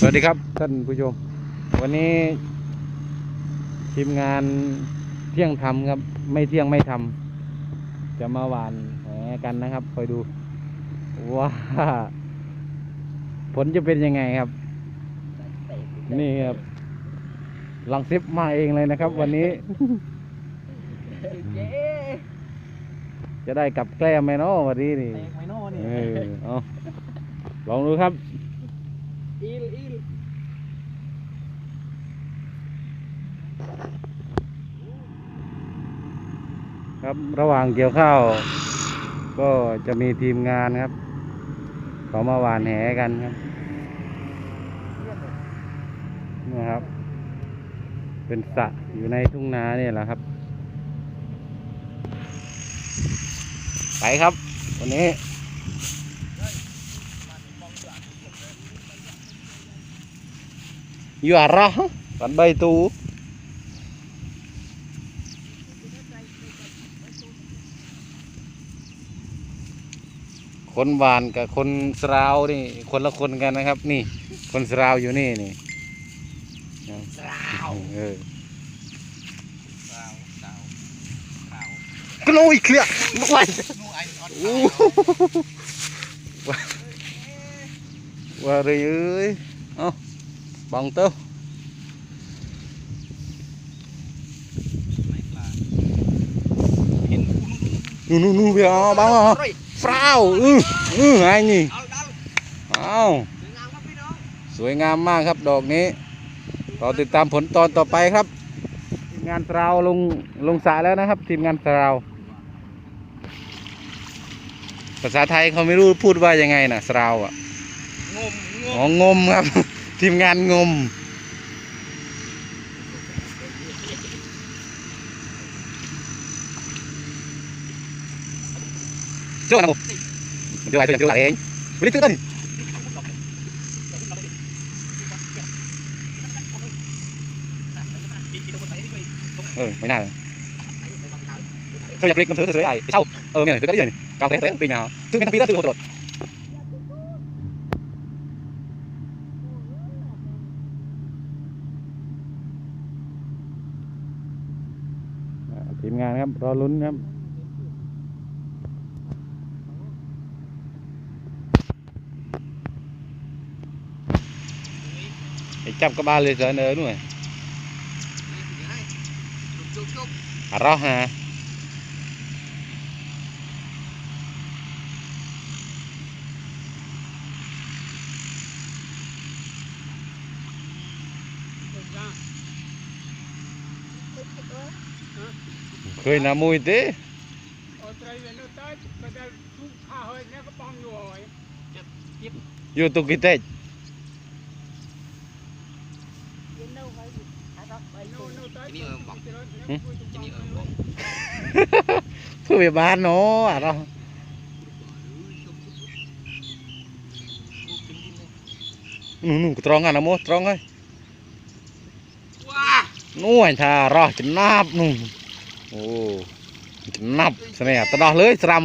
สวัสดีครับท่านผู้ชม วันนี้ทีมงานเที่ยงทำครับ ไม่เที่ยงไม่ทำจะมาหวานแหกันนะครับคอยดูว่าผลจะเป็นยังไงครับ นี่ครับลังซิปมาเองเลยนะครับ วันนี้ จะได้กลับแกล้มไหมเนาะวันนี้นี่แตกไหมเนาะนี่เออเอาลองดูครับ อีลอีล ครับระหว่างเกี่ยวข้าว ก็จะมีทีมงานครับเขามาหวานแหกันครับนี่ครับ เป็นสระอยู่ในทุ่งนาเนี่ยแหละครับ ไปครับ วันนี้อยู่อะไรปันใบตู คนหวานกับคนสราวนี่คนละคนกันนะครับ นี่ คนสราวอยู่นี่นี่สาวเออสาวสาวสาวกลุยเคลียร์ไว้นูไอออดโอ้ว่าว่าเลยเอ้ยเอ้าบังเต้าไม่กล้าเห็นคุณนู่นนู่นนู่นไปเอาบังเอาเฮ้ย ฟราวอืออือไงนี่เอาเอาสวยงามครับพี่น้องสวยงามมากครับดอกนี้รอติดตามผลตอนต่อไปครับ ทีมงานสราวลงลงสระแล้วนะครับ ทีมงานสราว ภาษาไทยเขาไม่รู้พูดว่ายังไงนะสราวอะงมงอ๋องมครับ ทีมงานงม ออเนี่ยถือได้ยังกาวเตะเตะปีนเอาซึ่งเป็นปีละถือโหด อ่าทีมงานครับ รอลุ้นครับ ចាំក្បាលលេសនៅនោះអារោះហាឃើញណាមួយទេអូត្រីវានៅតែបើតែទូខហើយនេះក៏បងយូរហើយយូរទុកគេតិច នេះអើបងជំនាញអើបងធ្វើវាបានណូអារោះនោះនោះត្រង់អាណាមកត្រង់ហើយនោះអញថារោះចំណាប់នោះអូចំណាប់ស្នេហ៍ទៅដោះលើស្រាំ